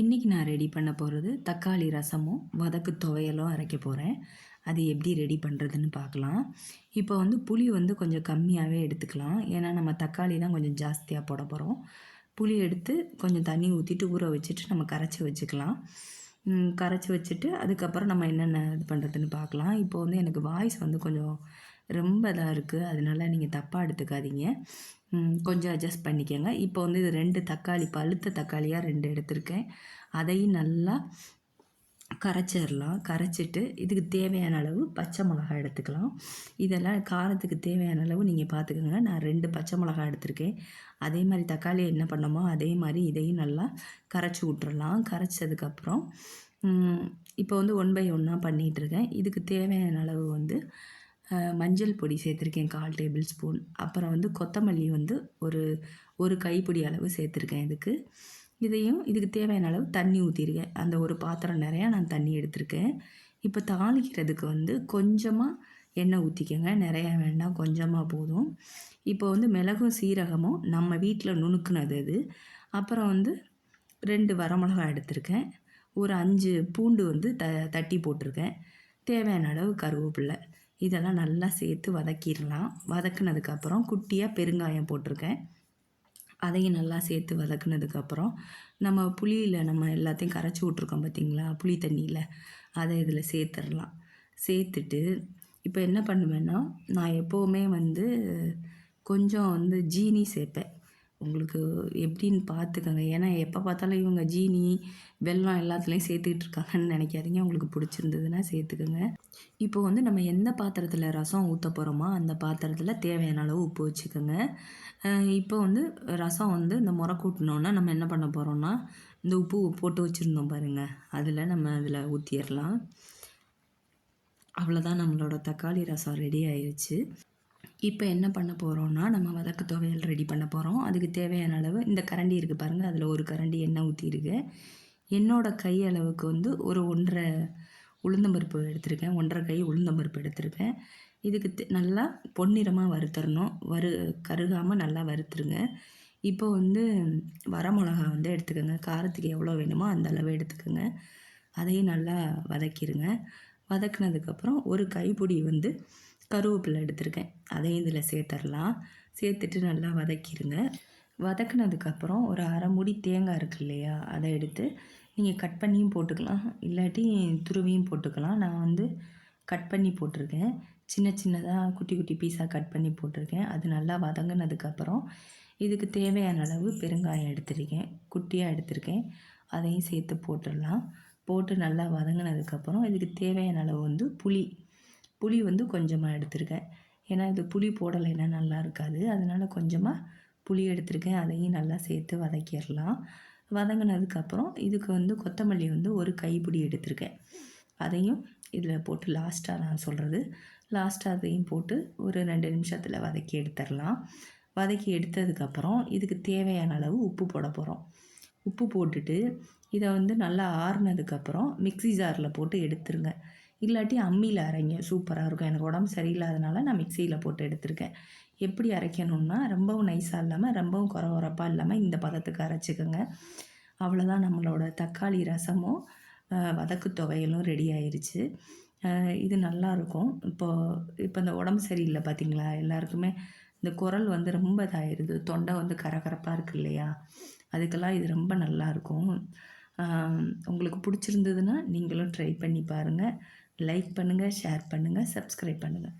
இன்றைக்கி நான் ரெடி பண்ண போகிறது தக்காளி ரசமும் வதக்கு துவையலும் அரைக்க போகிறேன் அது எப்படி ரெடி பண்ணுறதுன்னு பார்க்கலாம். இப்போ வந்து புளி வந்து கொஞ்சம் கம்மியாகவே எடுத்துக்கலாம். ஏன்னா நம்ம தக்காளி தான் கொஞ்சம் ஜாஸ்தியாக போட போகிறோம் புளி எடுத்து கொஞ்சம் தண்ணி ஊற்றிட்டு ஊற வச்சுட்டு நம்ம கரைச்சி வச்சுக்கலாம். கரைச்சி வச்சுட்டு அதுக்கப்புறம் நம்ம என்னென்ன இது பண்ணுறதுன்னு பார்க்கலாம். இப்போ வந்து எனக்கு வாய்ஸ் வந்து கொஞ்சம் ரொம்ப இதாக இருக்குது அதனால நீங்கள் தப்பாக எடுத்துக்காதீங்க. கொஞ்சம் அட்ஜஸ்ட் பண்ணிக்கோங்க. இப்போ வந்து இது ரெண்டு தக்காளி பழுத்த தக்காளியாக ரெண்டு எடுத்திருக்கேன். அதையும் நல்லா கரைச்சிடலாம். கரைச்சிட்டு இதுக்கு தேவையான அளவு பச்சை மிளகாய் எடுத்துக்கலாம். இதெல்லாம் காரத்துக்கு தேவையான அளவு நீங்கள் பார்த்துக்கோங்க நான் ரெண்டு பச்சை மிளகாய் எடுத்திருக்கேன். அதே மாதிரி தக்காளி என்ன பண்ணமோ அதே மாதிரி இதையும் நல்லா கரைச்சி விட்றலாம் கரைச்சதுக்கப்புறம் இப்போ வந்து ஒன் பை ஒன்னாக பண்ணிகிட்ருக்கேன் இதுக்கு தேவையான அளவு வந்து மஞ்சள் பொடி சேர்த்துருக்கேன் கால் டேபிள் ஸ்பூன். அப்புறம் வந்து கொத்தமல்லி வந்து ஒரு ஒரு கைப்பிடி அளவு சேர்த்துருக்கேன் இதுக்கு. இதையும் இதுக்கு தேவையான அளவு தண்ணி ஊற்றிருக்கேன் அந்த ஒரு பாத்திரம் நிறையா நான் தண்ணி எடுத்திருக்கேன். இப்போ தாளிக்கிறதுக்கு வந்து கொஞ்சமாக எண்ணெய் ஊற்றிக்கோங்க நிறையா வேண்டாம் கொஞ்சமாக போதும். இப்போ வந்து மிளகும் சீரகமும் நம்ம வீட்டில் நுணுக்குனது அது. அப்புறம் வந்து ரெண்டு வரமிளகா எடுத்திருக்கேன். ஒரு அஞ்சு பூண்டு வந்து த தட்டி போட்டிருக்கேன். தேவையான அளவு கருவேப்பில்லை. இதெல்லாம் நல்லா சேர்த்து வதக்கிடலாம். வதக்குனதுக்கப்புறம் குட்டியாக பெருங்காயம் போட்டிருக்கேன். அதையும் நல்லா சேர்த்து வதக்குனதுக்கப்புறம் நம்ம புளியில் நம்ம எல்லாத்தையும் கரைச்சி விட்ருக்கோம் பார்த்திங்களா? புளி தண்ணியில். அதை இதில் சேர்த்துடலாம். சேர்த்துட்டு இப்போ என்ன பண்ணுவேன்னா நான் எப்போவுமே வந்து கொஞ்சம் வந்து ஜீனி சேர்ப்பேன். உங்களுக்கு எப்படின்னு பார்த்துக்கோங்க. ஏன்னா எப்போ பார்த்தாலும் இவங்க ஜீனி வெல்லம் எல்லாத்துலேயும் சேர்த்துக்கிட்டு இருக்காங்கன்னு நினைக்காதீங்க. உங்களுக்கு பிடிச்சிருந்ததுன்னா சேர்த்துக்கோங்க. இப்போ வந்து நம்ம எந்த பாத்திரத்தில் ரசம் ஊற்ற போகிறோமோ அந்த பாத்திரத்தில் தேவையான அளவு உப்பு வச்சுக்கோங்க. இப்போ வந்து ரசம் வந்து இந்த முறை கூட்டினோன்னா நம்ம என்ன பண்ண போகிறோம்னா இந்த உப்பு போட்டு வச்சுருந்தோம் பாருங்கள் அதில் நம்ம அதில் ஊற்றிடலாம் அவ்வளோதான் நம்மளோட தக்காளி ரசம் ரெடி ஆயிடுச்சு இப்போ என்ன பண்ண போகிறோன்னா நம்ம வதக்கு துவையல் ரெடி பண்ண போகிறோம் அதுக்கு தேவையான அளவு இந்த கரண்டி இருக்குது பாருங்கள் அதில் ஒரு கரண்டி எண்ணெய் ஊற்றிருக்கு என்னோடய கை அளவுக்கு வந்து ஒரு ஒன்றரை உளுந்தம்பருப்பு எடுத்திருக்கேன். ஒன்றரை கை உளுந்தம்பருப்பு எடுத்திருக்கேன். இதுக்கு நல்லா பொன்னிறமாக வறுத்தரணும். வறு கருகாமல் நல்லா வறுத்துருங்க. இப்போ வந்து வரமிளகா வந்து எடுத்துக்கோங்க. காரத்துக்கு எவ்வளோ வேணுமோ அந்த அளவு எடுத்துக்கோங்க. அதையும் நல்லா வதக்கிடுங்க வதக்குனதுக்கப்புறம் ஒரு கைப்பிடி வந்து கருவேப்பிலை எடுத்திருக்கேன். அதையும் இதில் சேர்த்துடலாம் சேர்த்துட்டு நல்லா வதக்கிடுங்க வதக்குனதுக்கப்புறம் ஒரு அரை மூடி தேங்காய் இருக்கு இல்லையா அதை எடுத்து நீங்கள் கட் பண்ணியும் போட்டுக்கலாம். இல்லாட்டி துருவியும் போட்டுக்கலாம். நான் வந்து கட் பண்ணி போட்டிருக்கேன். சின்ன சின்னதாக குட்டி குட்டி பீஸாக கட் பண்ணி போட்டிருக்கேன். அது நல்லா வதங்கினதுக்கப்புறம் இதுக்கு தேவையான அளவு பெருங்காயம் எடுத்திருக்கேன். குட்டியாக எடுத்திருக்கேன். அதையும் சேர்த்து போட்டுடலாம். போட்டு நல்லா வதங்கினதுக்கப்புறம் இதுக்கு தேவையான அளவு வந்து புளி. புளி வந்து கொஞ்சமாக எடுத்திருக்கேன். ஏன்னா இது புளி போடலைன்னா நல்லா இருக்காது. அதனால் கொஞ்சமாக புளி எடுத்திருக்கேன். அதையும் நல்லா சேர்த்து வதக்கிடலாம். வதங்கினதுக்கப்புறம் இதுக்கு வந்து கொத்தமல்லி வந்து ஒரு கைப்பிடி எடுத்திருக்கேன். அதையும் இதில் போட்டு லாஸ்ட்டாக நான் சொல்கிறது லாஸ்ட்டாக அதையும் போட்டு ஒரு ரெண்டு நிமிஷத்தில் வதக்கி எடுத்துடலாம். வதக்கி எடுத்ததுக்கப்புறம் இதுக்கு தேவையான அளவு உப்பு போட போகிறோம் உப்பு போட்டுட்டு இதை வந்து நல்லா ஆறுனதுக்கப்புறம் மிக்சி ஜாரில் போட்டு எடுத்துருங்க. இல்லாட்டி அம்மியில் அரைங்க. சூப்பராக இருக்கும். எனக்கு உடம்பு சரியில்லாதனால நான் மிக்சியில் போட்டு எடுத்திருக்கேன். எப்படி அரைக்கணும்னா ரொம்பவும் நைஸாக இல்லாமல் ரொம்பவும் குற குறப்பாக இல்லாமல் இந்த பதத்துக்கு அரைச்சிக்கோங்க. அவ்வளோதான் நம்மளோட தக்காளி ரசமும் வதக்கு துவையலும் ரெடி ஆயிடுச்சு இது நல்லாயிருக்கும் இப்போது இப்போ இந்த உடம்பு சரியில்லை பார்த்தீங்களா எல்லாருக்குமே இந்த குரல் வந்து ரொம்ப இதாகிடுது தொண்டை வந்து கரகரப்பாக இருக்கு இல்லையா? அதுக்கெல்லாம் இது ரொம்ப நல்லாயிருக்கும். உங்களுக்கு பிடிச்சிருந்ததுன்னா நீங்களும் ட்ரை பண்ணி பாருங்கள் லைக் பண்ணுங்கள் ஷேர் பண்ணுங்கள் சப்ஸ்கிரைப் பண்ணுங்கள்